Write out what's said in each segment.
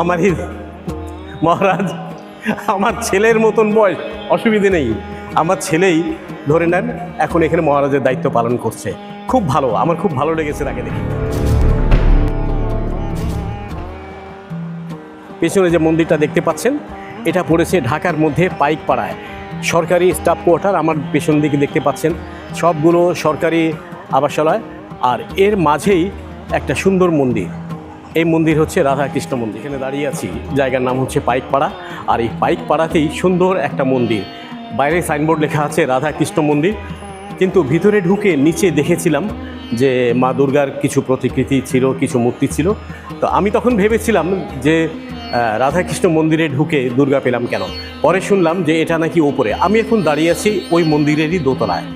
আমারই মহারাজ, আমার ছেলের মতন বয়স, অসুবিধে নেই। আমার ছেলেই ধরে নেন, এখন এখানে মহারাজের দায়িত্ব পালন করছে। খুব ভালো, আমার খুব ভালো লেগেছে তাকে দেখে। পেছনে যে মন্দিরটা দেখতে পাচ্ছেন, এটা পড়েছে ঢাকার মধ্যে পাইকপাড়ায়। সরকারি স্টাফ কোয়ার্টার আমার পেছন দিকে দেখতে পাচ্ছেন। সবগুলো সরকারি আবাসালয় আর এর মাঝেই একটা সুন্দর মন্দির। এই মন্দির হচ্ছে রাধাকৃষ্ণ মন্দির। এখানে দাঁড়িয়ে আছি। জায়গার নাম হচ্ছে পাইকপাড়া। আর এই পাইকপাড়াতেই সুন্দর একটা মন্দির। বাইরে সাইনবোর্ড লেখা আছে, রাধাকৃষ্ণ মন্দির। কিন্তু ভিতরে ঢুকে নিচে দেখেছিলাম যে মা দুর্গার কিছু প্রতিকৃতি ছিল, কিছু মূর্তি ছিল। তো আমি তখন ভেবেছিলাম যে রাধাকৃষ্ণ মন্দিরে ঢুকে দুর্গা পেলাম কেন? পরে শুনলাম যে এটা নাকি ওপরে। আমি এখন দাঁড়িয়ে আছি ওই মন্দিরেরই দোতলায়।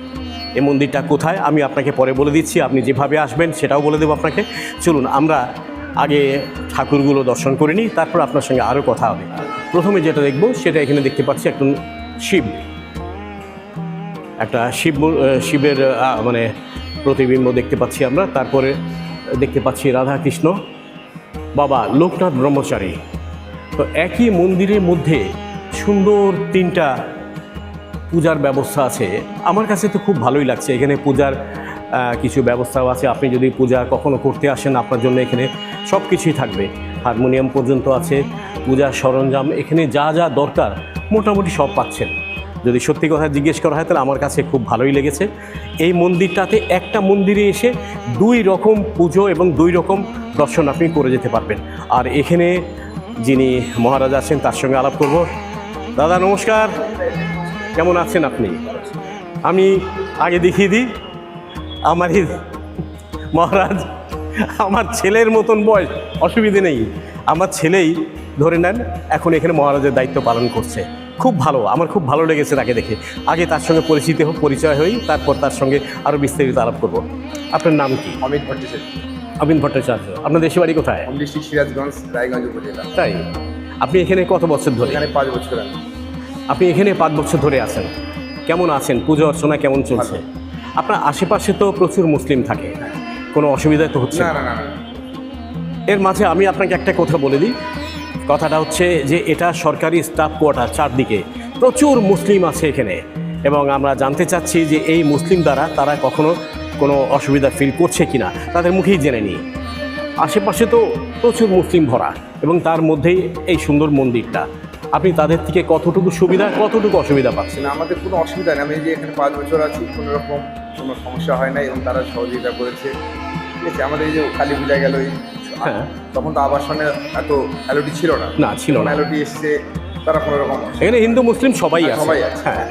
এই মন্দিরটা কোথায়? আমি আপনাকে পরে বলে দিচ্ছি। আপনি যেভাবে আসবেন সেটাও বলে দেবো আপনাকে। চলুন, আমরা আগে ঠাকুরগুলো দর্শন করে নিই তারপর আপনার সঙ্গে আরও কথা হবে। প্রথমে যেটা দেখব, সেটা এখানে দেখতে পাচ্ছি একজন শিব। একটা শিব শিবের মানে প্রতিবিম্ব দেখতে পাচ্ছি আমরা। তারপরে দেখতে পাচ্ছি রাধা কৃষ্ণ বাবা লোকনাথ ব্রহ্মচারী। তো একই মন্দিরের মধ্যে সুন্দর তিনটা পূজার ব্যবস্থা আছে। আমার কাছে তো খুব ভালোই লাগছে। এখানে পূজার কিছু ব্যবস্থাও আছে। আপনি যদি পূজা কখনো করতে আসেন আপনার জন্য এখানে সব কিছুই থাকবে। হারমোনিয়াম পর্যন্ত আছে, পূজার সরঞ্জাম, এখানে যা যা দরকার মোটামুটি সব পাচ্ছেন। যদি সত্যি কথা জিজ্ঞেস করা হয়, তাহলে আমার কাছে খুব ভালোই লেগেছে। এই মন্দিরটাতে একটা মন্দিরে এসে দুই রকম পুজো এবং দুই রকম দর্শন আপনি করে যেতে পারবেন। আর এখানে যিনি মহারাজ আছেন, তার সঙ্গে আলাপ করব। দাদা, নমস্কার। কেমন আছেন আপনি? আমি আগে দেখিয়ে দিই আমারই মহারাজ আমার ছেলের মতন বয়স অসুবিধে নেই। আমার ছেলেই ধরে নেন এখন এখানে মহারাজের দায়িত্ব পালন করছে। খুব ভালো আমার খুব ভালো লেগেছে তাকে দেখে। আগে তার সঙ্গে পরিচিত হোক পরিচয় হই তারপর তার সঙ্গে আরও বিস্তারিত আলাপ করব। আপনার নাম কি? অমিত ভট্টাচার্য। অবিন ভট্টাচার্য। আপনার দেশে বাড়ি কোথায়? ডিস্ট্রিক্ট সিরাজগঞ্জ রায়গঞ্জ উপজেলা। তাই? আপনি এখানে কত বছর ধরে? এখানে পাঁচ বছর আপনি এখানে পাঁচ বছর ধরে আছেন। কেমন আছেন? পুজো অর্চনা কেমন চলছে? আপনার আশেপাশে তো প্রচুর মুসলিম থাকে। কোনো অসুবিধা তো হচ্ছে না না। না না না। এর মাঝে আমি আপনাকে একটা কথা বলে দিই। কথাটা হচ্ছে যে এটা সরকারি স্টাফ কোয়ার্টার চারদিকে। প্রচুর মুসলিম আছে এখানে। এবং আমরা জানতে চাচ্ছি যে এই মুসলিম দ্বারা তারা কখনো কোনো অসুবিধা ফিল করছে কিনা তাদের মুখেই জেনে নিই। আশেপাশে তো প্রচুর মুসলিম ভরা এবং তার মধ্যেই এই সুন্দর মন্দিরটা। আপনি তাদের থেকে কতটুকু সুবিধা কতটুকু অসুবিধা পাচ্ছেন? না আমাদের কোনো অসুবিধা নেই। আমি যে এখানে পাঁচ বছর আছি কোনো রকম কোনো সমস্যা হয় না এবং তারা সহযোগিতা করেছে। ঠিক আছে আমাদের এই যে কালী পূজা গেল এই হ্যাঁ। তখন তো আবাসনে এত অ্যালোটি ছিল না। না ছিল না। অ্যালোটি এসছে তারা কোনো রকম এখানে হিন্দু মুসলিম সবাই হ্যাঁ, আছে। সবাই আছে। হ্যাঁ।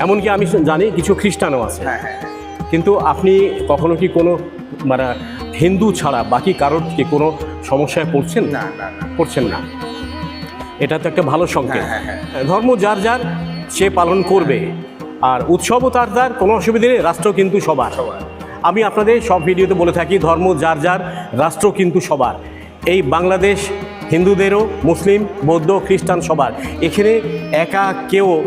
এমনকি আমি জানি কিছু খ্রিস্টানও আছে। হ্যাঁ হ্যাঁ হ্যাঁ। কিন্তু আপনি কখনো কি কোনো মানে হিন্দু ছাড়া বাকি কারোর কি কোনো সমস্যায় পড়ছেন? না। পড়ছেন না। এটা তো একটা ভালো সংকেত। হ্যাঁ, হ্যাঁ, ধর্ম যার যার সে পালন করবে। আর উৎসবও তার যার কোনো অসুবিধে নেই রাষ্ট্র কিন্তু সবার। সবার। আমি আপনাদের সব ভিডিওতে বলে থাকি ধর্ম যার যার রাষ্ট্র কিন্তু সবার। এই বাংলাদেশ হিন্দুদেরও মুসলিম বৌদ্ধ খ্রিস্টান সবার। এখানে একা কেউ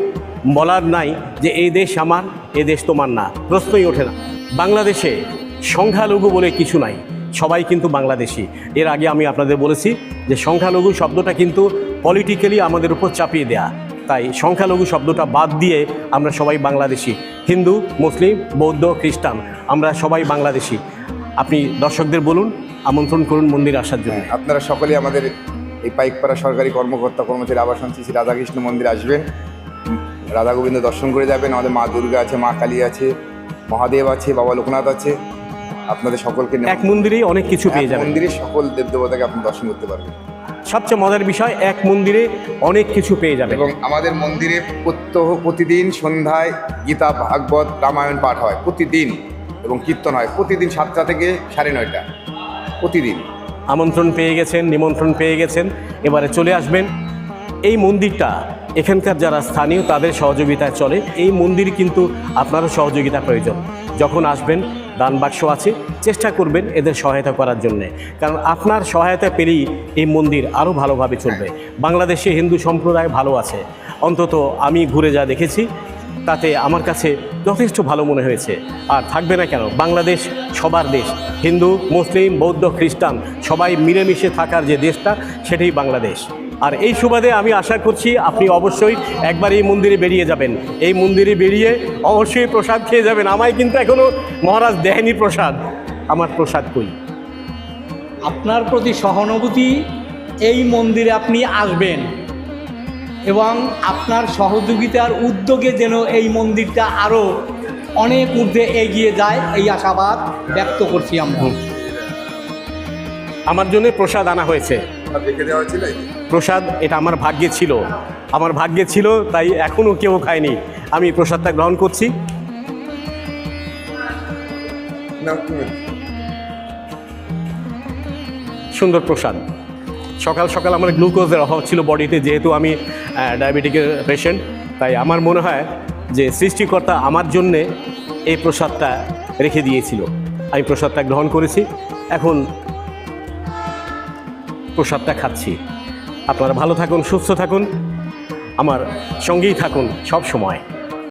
বলার নাই যে এই দেশ আমার এ দেশ তোমার না। প্রশ্নই ওঠে না। বাংলাদেশে সংখ্যালঘু বলে কিছু নাই। সবাই কিন্তু বাংলাদেশি। এর আগে আমি আপনাদের বলেছি যে সংখ্যালঘু শব্দটা কিন্তু পলিটিক্যালি আমাদের উপর চাপিয়ে দেয়া। তাই সংখ্যালঘু শব্দটা বাদ দিয়ে আমরা সবাই বাংলাদেশি। হিন্দু মুসলিম বৌদ্ধ খ্রিস্টান আমরা সবাই বাংলাদেশি। আপনি দর্শকদের বলুন আমন্ত্রণ করুন মন্দির আসার জন্য। আপনারা সকলেই আমাদের এই পাইকপাড়া সরকারি কর্মকর্তা কর্মচারী আবাসন শ্রী শ্রী রাধাকৃষ্ণ মন্দির আসবেন। রাধা গোবিন্দ দর্শন করে যাবেন। আমাদের মা দুর্গা আছে মা কালী আছে মহাদেব আছে বাবা লোকনাথ আছে। আপনাদের সকলকে এক মন্দিরেই অনেক কিছু পেয়ে যাবেন। মন্দিরে সকল দেবদেবতাকে আপনি দর্শন করতে পারবেন। সবচেয়ে মজার বিষয় এক মন্দিরে অনেক কিছু পেয়ে যাবেন। এবং আমাদের মন্দিরে প্রত্যহ প্রতিদিন সন্ধ্যায় গীতা ভাগবত রামায়ণ পাঠ হয় প্রতিদিন এবং কীর্তন হয়। প্রতিদিন সাতটা থেকে সাড়ে নয়টা। প্রতিদিন। আমন্ত্রণ পেয়ে গেছেন নিমন্ত্রণ পেয়ে গেছেন। এবারে চলে আসবেন। এই মন্দিরটা এখানকার যারা স্থানীয় তাদের সহযোগিতায় চলে। এই মন্দির কিন্তু আপনারও সহযোগিতা প্রয়োজন। যখন আসবেন দান বাক্স আছে, চেষ্টা করবেন এদের সহায়তা করার জন্যে। কারণ আপনার সহায়তা পেলেই এই মন্দির আরও ভালোভাবে চলবে। বাংলাদেশে হিন্দু সম্প্রদায় ভালো আছে। অন্তত আমি ঘুরে যা দেখেছি, তাতে আমার কাছে যথেষ্ট ভালো মনে হয়েছে। আর থাকবে না কেন, বাংলাদেশ সবার দেশ। হিন্দু, মুসলিম, বৌদ্ধ, খ্রিস্টান, সবাই মিলেমিশে থাকার যে দেশটা, সেটাই বাংলাদেশ। আর এই সুবাদে আমি আশা করছি আপনি অবশ্যই একবার এই মন্দিরে বেরিয়ে যাবেন। এই মন্দিরে বেরিয়ে অবশ্যই প্রসাদ খেয়ে যাবেন। আমায় কিন্তু এখনও মহারাজ দেয়নি প্রসাদ। আমার প্রসাদ কই? আপনার প্রতি সহানুভূতি এই মন্দিরে আপনি আসবেন এবং আপনার সহযোগিতার উদ্যোগে যেন এই মন্দিরটা আরও অনেক ঊর্ধ্বে এগিয়ে যায় এই আশাবাদ ব্যক্ত করছি আমরা। আমার জন্য প্রসাদ আনা হয়েছে? প্রসাদ এটা আমার ভাগ্যে ছিল। আমার ভাগ্যে ছিল তাই এখনও কেউ খায়নি। আমি প্রসাদটা গ্রহণ করছি। সুন্দর প্রসাদ। সকাল সকাল আমার গ্লুকোজের অভাব ছিল বডিতে যেহেতু আমি ডায়াবেটিকের পেশেন্ট তাই আমার মনে হয় যে সৃষ্টিকর্তা আমার জন্যে এই প্রসাদটা রেখে দিয়েছিল। আমি প্রসাদটা গ্রহণ করেছি। এখন প্রসাদটা খাচ্ছি। আপনারা ভালো থাকুন সুস্থ থাকুন। আমার সঙ্গেই থাকুন সব সময়।